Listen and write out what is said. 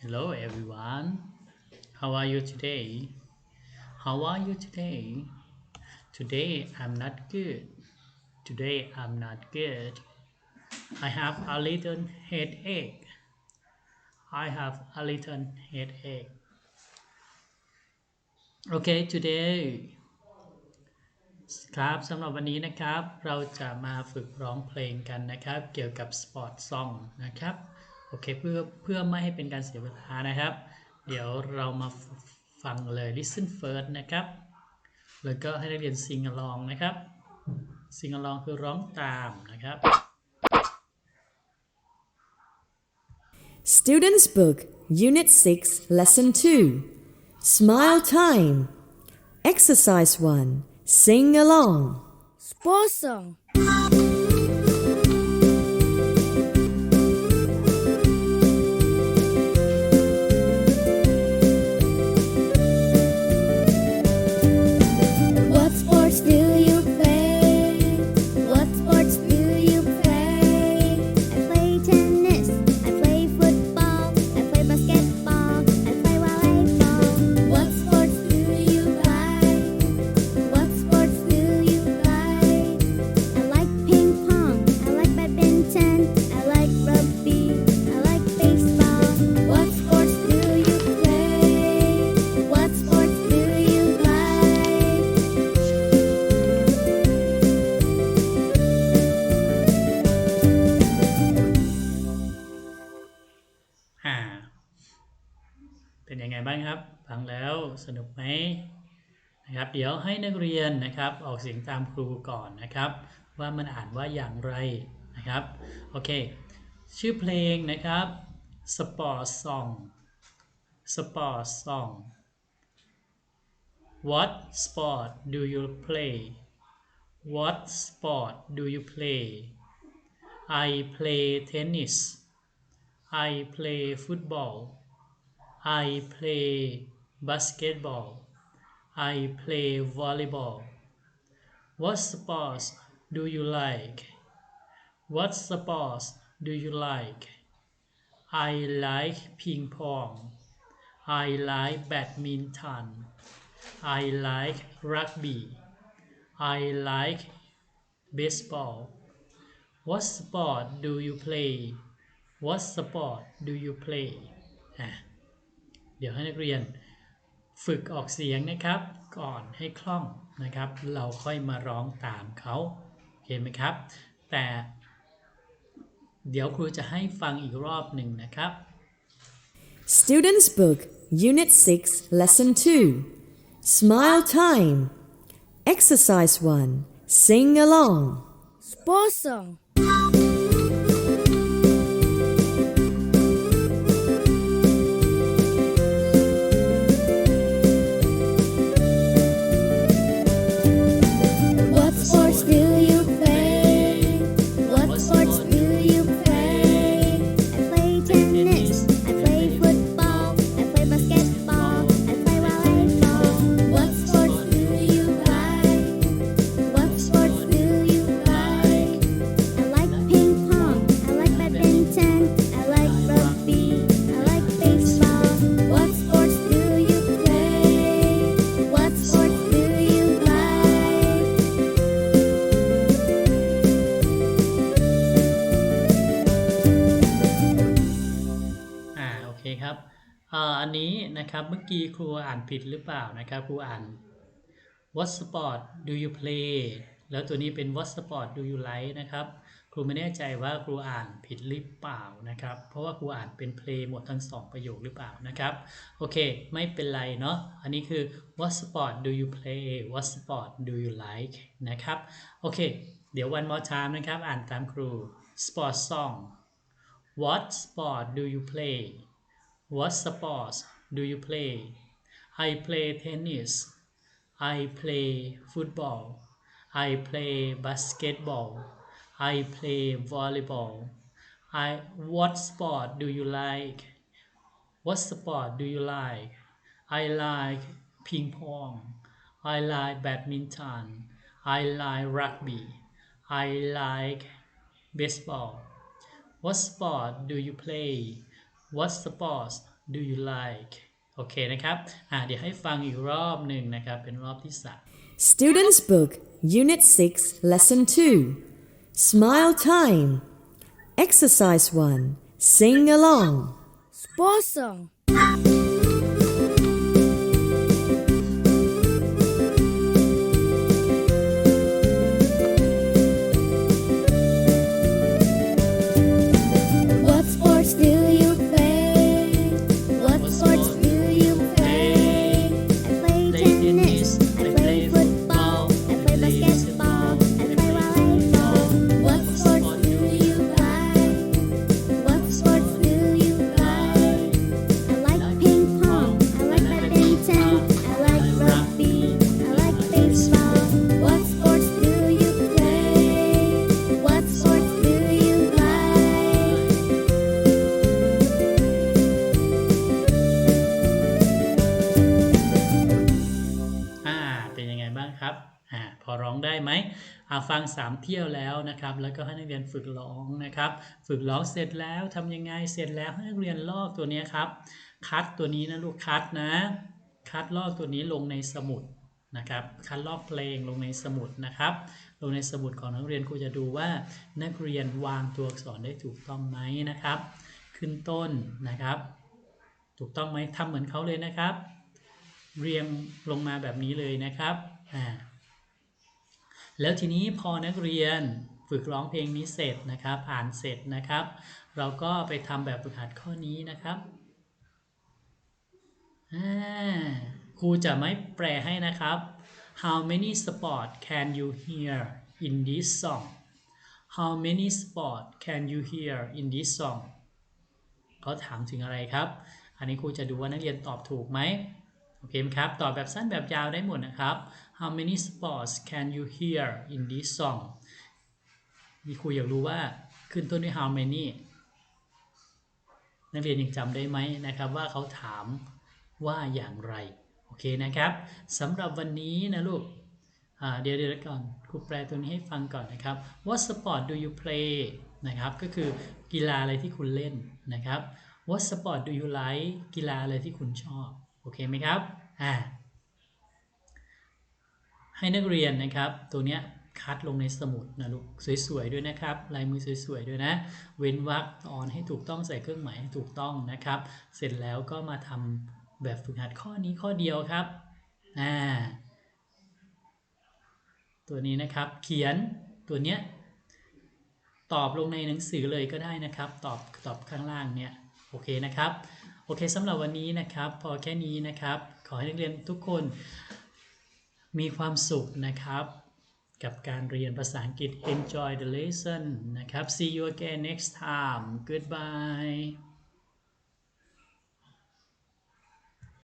Hello everyone. How are you today? How are you today? Today I'm not good. Today I'm not good. I have a little headache. I have a little headache. Okay, today ครับสำหรับวันนี้นะครับ เราจะมาฝึกร้องเพลงกันนะครับ เกี่ยวกับสปอร์ตซองนะครับ โอเคเพื่อเพื่อไม่ให้เป็นการเสียเวลานะครับ เดี๋ยวเรามาฟังเลย listen first นะครับ แล้วก็ให้นักเรียน sing along นะครับ sing along คือร้องตามนะครับ Students' Book, Unit 6, Lesson 2. Smile Time. Exercise 1. Sing along. Sports song. สนุกไหมนะครับเดี๋ยวให้นักเรียนนะครับออกเสียงตามครูก่อนนะครับ ว่ามันอ่านว่าอย่างไรนะครับโอเคชื่อเพลงนะครับ Sport Song Sport Song What sport do you play What sport do you play I play tennis I play football. I play basketball. I play volleyball. What sports do you like? What sports do you like? I like ping pong. I like badminton. I like rugby. I like baseball. What sport do you play? What sport do you play อ่ะเดี๋ยวให้นักเรียน ฝึกออกเสียงนะครับ ก่อนให้คล่องนะครับ เราค่อยมาร้องตามเขาโอเคไหมครับ แต่เดี๋ยวครูจะให้ฟังอีกรอบหนึ่งนะครับ Students' Book, Unit 6, Lesson 2. Smile Time. Exercise 1. Sing along. Sports song. อันนี้นะครับเมื่อกี้ครูอ่านผิดหรือเปล่านะครับครูอ่าน what sport do you play แล้วตัวนี้เป็น what sport do you like นะครับ ครูไม่แน่ใจว่าครูอ่านผิดหรือเปล่านะครับ เพราะว่าครูอ่านเป็น play หมดทั้งสองประโยคหรือเปล่านะครับ โอเค ไม่เป็นไรเนาะ อันนี้คือ what sport do you play what sport do you like นะครับ โอเค เดี๋ยว one more time นะครับ อ่านตามครู sport song What sport do you play? What sports do you play? I play tennis. I play football. I play basketball. I play volleyball. I what sport do you like? What sport do you like? I like ping pong. I like badminton. I like rugby. I like baseball. What sport do you play? What sports do you like โอเคนะครับ อ่าเดี๋ยวให้ฟังอีกรอบหนึ่งนะครับ เป็นรอบที่สาม Students' Book, Unit 6, Lesson 2. Smile Time. Exercise 1. Sing along. Sports song. ไหมอ่าฟัง 3 เที่ยวแล้วนะครับ แล้วก็ให้นักเรียนฝึกร้องนะครับ ฝึกร้องเสร็จแล้วทำยังไง เสร็จแล้วให้นักเรียนลอกตัวนี้ครับ คัดตัวนี้นะลูกคัดนะ คัดลอกตัวนี้ลงในสมุดนะครับ คัดลอกเพลงลงในสมุดนะครับ ลงในสมุดของนักเรียนครูจะดูว่านักเรียนวางตัวอักษรได้ถูกต้องไหมนะครับ ขึ้นต้นนะครับ ถูกต้องไหมทำเหมือนเขาเลยนะครับ เรียงลงมาแบบนี้เลยนะครับ อ่า แล้วทีนี้พอนักเรียนฝึกร้องเพลงนี้เสร็จนะครับอ่านเสร็จนะครับ เราก็ไปทำแบบฝึกหัดข้อนี้นะครับครูจะไม่แปลให้นะครับ How many sport can you hear in this song How many sport can you hear in this song เขาถามถึงอะไรครับ อันนี้ครูจะดูว่านักเรียนตอบถูกไหม โอเคครับตอบแบบสั้นแบบยาวได้หมดนะครับ How many sports can you hear in this song นี่ครูอยากรู้ว่าขึ้นต้นด้วย how many นักเรียนยังจำได้ไหมนะครับว่าเขาถามว่าอย่างไร โอเคนะครับสำหรับวันนี้นะลูกเดี๋ยวเดี๋ยวก่อนครูแปลตัวนี้ให้ฟังก่อนนะครับ What sport do you play นะครับก็คือกีฬาอะไรที่คุณเล่นนะครับ What sport do you like กีฬาอะไรที่คุณชอบ อเคไหมครับอ่าให้นักเรียนนะครับ ตัวเนี้ยคัดลงในสมุดนะลูกสวยๆด้วยนะครับ ลายมือสวยๆด้วยนะ เว้นวรรคตอนให้ถูกต้องใส่เครื่องหมายให้ถูกต้องนะครับ เสร็จแล้วก็มาทำแบบฝึกหัดข้อนี้ข้อเดียวครับอ่าตัวนี้นะครับเขียนตัวเนี้ยตอบลงในหนังสือเลยก็ได้นะครับ ตอบตอบข้างล่างเนี่ยโอเคนะครับ โอเคสำหรับวันนี้นะครับ พอแค่นี้นะครับ ขอให้นักเรียนทุกคนมีความสุขนะครับ กับการเรียนภาษาอังกฤษ enjoy the lesson นะครับ see you again next time goodbye